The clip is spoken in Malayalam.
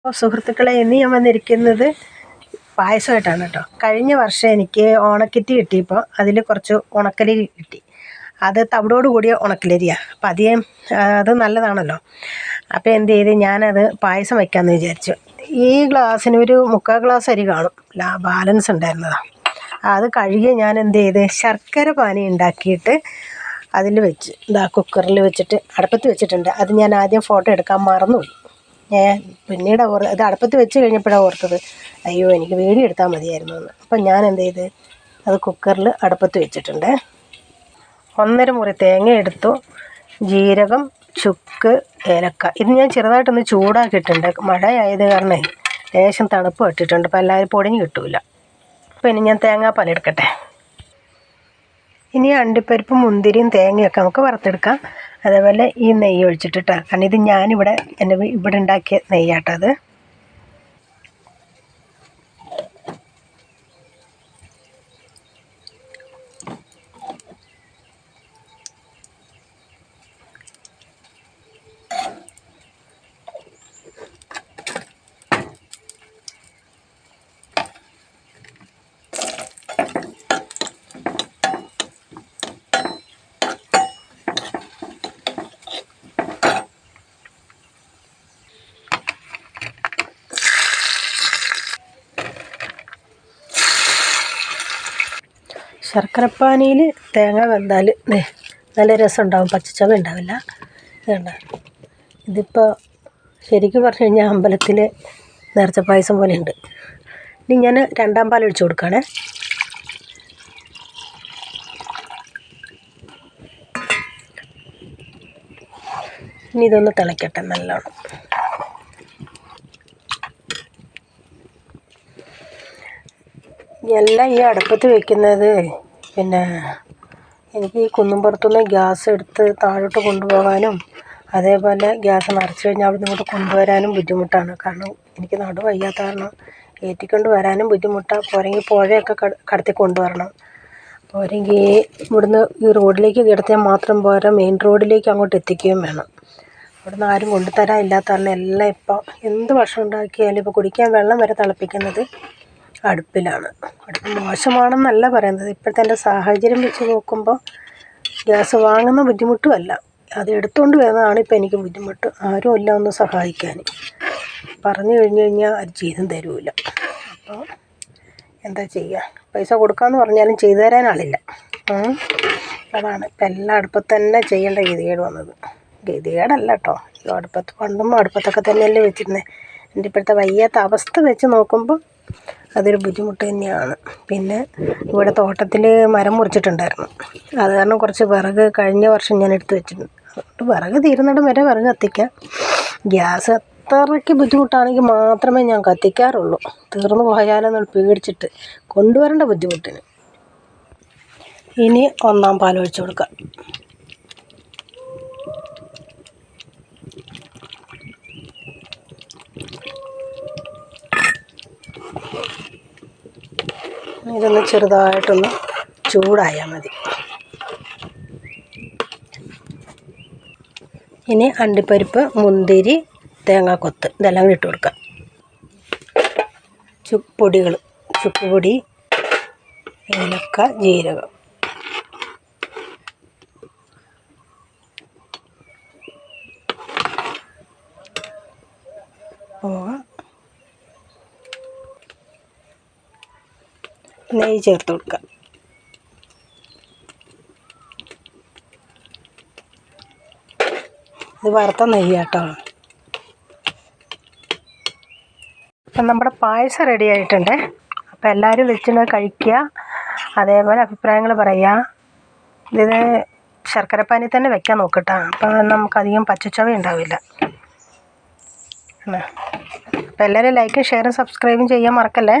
അപ്പോൾ സുഹൃത്തുക്കളെ ഇന്ന് ഞാൻ വന്നിരിക്കുന്നത് പായസമായിട്ടാണ് കേട്ടോ. കഴിഞ്ഞ വർഷം എനിക്ക് ഓണക്കിറ്റ് കിട്ടിയപ്പോൾ അതിൽ കുറച്ച് ഉണക്കലരി കിട്ടി. അത് തവിടോട് കൂടിയ ഉണക്കലരിയാണ് അപ്പം അധികം അത് നല്ലതാണല്ലോ. അപ്പോൾ എന്ത് ചെയ്ത് ഞാനത് പായസം വയ്ക്കാമെന്ന് വിചാരിച്ചു. ഈ ഗ്ലാസ്സിന് ഒരു മുക്കാൽ ഗ്ലാസ് അരി കാണും. ലാ ബാലൻസ് ഉണ്ടായിരുന്നതാണ് അത് കഴുകി ഞാൻ എന്ത് ചെയ്ത് ശർക്കര പാനി ഉണ്ടാക്കിയിട്ട് അതിൽ വെച്ച് ഇതാ കുക്കറിൽ വെച്ചിട്ട് അടുപ്പത്ത് വെച്ചിട്ടുണ്ട്. അത് ഞാൻ ആദ്യം ഫോട്ടോ എടുക്കാൻ മറന്നുപോയി. പിന്നീട് ഓർ ഇത് അടുപ്പത്ത് വെച്ച് കഴിഞ്ഞപ്പോഴാണ് ഓർത്തത്. അയ്യോ എനിക്ക് വേടി എടുത്താൽ മതിയായിരുന്നു എന്ന്. അപ്പം ഞാൻ എന്ത് ചെയ്ത്? അത് കുക്കറിൽ അടുപ്പത്ത് വെച്ചിട്ടുണ്ട്. ഒന്നര മുറി തേങ്ങ എടുത്തു. ജീരകം ചുക്ക് ഏലക്ക. ഇത് ഞാൻ ചെറുതായിട്ടൊന്ന് ചൂടാക്കിയിട്ടുണ്ട്. മഴയായത് കാരണം ലേശം തണുപ്പ് ഇട്ടിട്ടുണ്ട്. അപ്പോൾ എല്ലാവരും പൊടിഞ്ഞ് കിട്ടൂല. അപ്പോൾ ഇനി ഞാൻ തേങ്ങാപ്പാൽ എടുക്കട്ടെ. ഇനി അണ്ടിപ്പരിപ്പും മുന്തിരിയും തേങ്ങയൊക്കെ നമുക്ക് വറുത്തെടുക്കാം. അതേപോലെ ഈ നെയ്യ് ഒഴിച്ചിട്ടിട്ടാ. കാരണം ഇത് ഞാനിവിടെ എന്റെ ഇവിടെ ഉണ്ടാക്കിയ നെയ്യാട്ടോ ശർക്കരപ്പാനിയിൽ തേങ്ങ വെന്താൽ നല്ല രസം ഉണ്ടാവും പച്ചച്ചവ ഉണ്ടാവില്ല. വേണ്ട ഇതിപ്പോൾ ശരിക്കും പറഞ്ഞു കഴിഞ്ഞാൽ അമ്പലത്തിൽ നേർച്ച പായസം പോലെ ഉണ്ട്. ഇനി ഞാൻ രണ്ടാം പാൽ ഒഴിച്ചു കൊടുക്കുകയാണേ ഇനി ഇതൊന്ന് തിളയ്ക്കട്ടെ നല്ലോണം. എല്ലാം ഈ അടുപ്പത്ത് വെക്കുന്നത്. പിന്നെ എനിക്ക് ഈ കുന്നുംപുറത്തുനിന്ന് ഗ്യാസ് എടുത്ത് താഴോട്ട് കൊണ്ടുപോകാനും അതേപോലെ ഗ്യാസ് നിറച്ച് കഴിഞ്ഞാൽ അവിടെ നിന്ന് ഇങ്ങോട്ട് കൊണ്ടുവരാനും ബുദ്ധിമുട്ടാണ്. കാരണം എനിക്ക് നടു വയ്യാത്ത കാരണം ഏറ്റിക്കൊണ്ട് വരാനും ബുദ്ധിമുട്ടാണ് പോരെങ്കിൽ പുഴയൊക്കെ കട കടത്തി കൊണ്ടുവരണം. പോരെങ്കിൽ ഇവിടുന്ന് ഈ റോഡിലേക്ക് കിടത്തിയാൽ മാത്രം പോരാ. മെയിൻ റോഡിലേക്ക് അങ്ങോട്ട് എത്തിക്കുകയും വേണം. ഇവിടുന്ന് ആരും കൊണ്ടുതരാൻ ഇല്ലാത്ത കാരണം എല്ലാം ഇപ്പോൾ എന്ത് ഭക്ഷണം ഉണ്ടാക്കിയാലും ഇപ്പോൾ കുടിക്കാൻ വെള്ളം വരെ തിളപ്പിക്കുന്നത് അടുപ്പിലാണ്. അടുപ്പ് മോശമാണെന്നല്ല പറയുന്നത്. ഇപ്പോഴത്തെ എന്റെ സാഹചര്യം വെച്ച് നോക്കുമ്പോൾ ഗ്യാസ് വാങ്ങുന്ന ബുദ്ധിമുട്ടുമല്ല. അത് എടുത്തുകൊണ്ട് വരുന്നതാണ് ഇപ്പോൾ എനിക്ക് ബുദ്ധിമുട്ട്. ആരും ഇല്ല ഒന്ന് സഹായിക്കാൻ. പറഞ്ഞു കഴിഞ്ഞു കഴിഞ്ഞാൽ അത് ചെയ്തും തരൂല. അപ്പോൾ എന്താ ചെയ്യുക? പൈസ കൊടുക്കാമെന്ന് പറഞ്ഞാലും ചെയ്തു തരാൻ ആളില്ല. അതാണ്. ഇപ്പം എല്ലാം അടുപ്പത്ത് തന്നെ ചെയ്യേണ്ട ഗതികേട് വന്നത്. ഗതികേടല്ല കേട്ടോ. അടുപ്പത്ത് പണ്ടും അടുപ്പത്തൊക്കെ തന്നെയല്ലേ വെച്ചിരുന്നത് എന്റെ ഇപ്പോഴത്തെ വയ്യാത്ത അവസ്ഥ വെച്ച് നോക്കുമ്പോൾ അതൊരു ബുദ്ധിമുട്ട് തന്നെയാണ്. പിന്നെ ഇവിടെ തോട്ടത്തിൽ മരം മുറിച്ചിട്ടുണ്ടായിരുന്നു. അത് കാരണം കുറച്ച് വിറക് കഴിഞ്ഞ വർഷം ഞാൻ എടുത്ത് വെച്ചിട്ടുണ്ട് വിറക് തീരുന്നിടം വരെ വിറക് കത്തിക്കാം. ഗ്യാസ് അത്രയ്ക്ക് ബുദ്ധിമുട്ടാണെങ്കിൽ മാത്രമേ ഞാൻ കത്തിക്കാറുള്ളൂ. തീർന്നു പോയാലെന്ന് പേടിച്ചിട്ട് കൊണ്ടുവരേണ്ട ബുദ്ധിമുട്ടിന്. ഇനി ഒന്നാം പാൽ ഒഴിച്ചു കൊടുക്കാം. ഇതൊന്ന് ചെറുതായിട്ടൊന്ന് ചൂടായാൽ മതി. ഇനി അണ്ടിപ്പരിപ്പ് മുന്തിരി തേങ്ങാക്കൊത്ത് ഇതെല്ലാം കൂടി ഇട്ട് കൊടുക്കാം. ചു പൊടികൾ ചുക്ക് പൊടി ഏലക്ക ജീരകം. പോവാം. നെയ്യ് ചേർത്ത് കൊടുക്കാം. ഇത് വറുത്ത നെയ്യ് കേട്ടോ അപ്പം നമ്മുടെ പായസം റെഡി ആയിട്ടുണ്ട്. അപ്പം എല്ലാവരും വെച്ചിട്ട് കഴിക്കുക. അതേപോലെ അഭിപ്രായങ്ങൾ പറയുക. ഇത് ശർക്കരപ്പാനി തന്നെ വെക്കാൻ നോക്കട്ടെ. അപ്പം നമുക്കധികം പച്ചച്ചവ ഉണ്ടാവില്ല. അപ്പം എല്ലാവരും ലൈക്കും ഷെയറും സബ്സ്ക്രൈബും ചെയ്യാൻ മറക്കല്ലേ?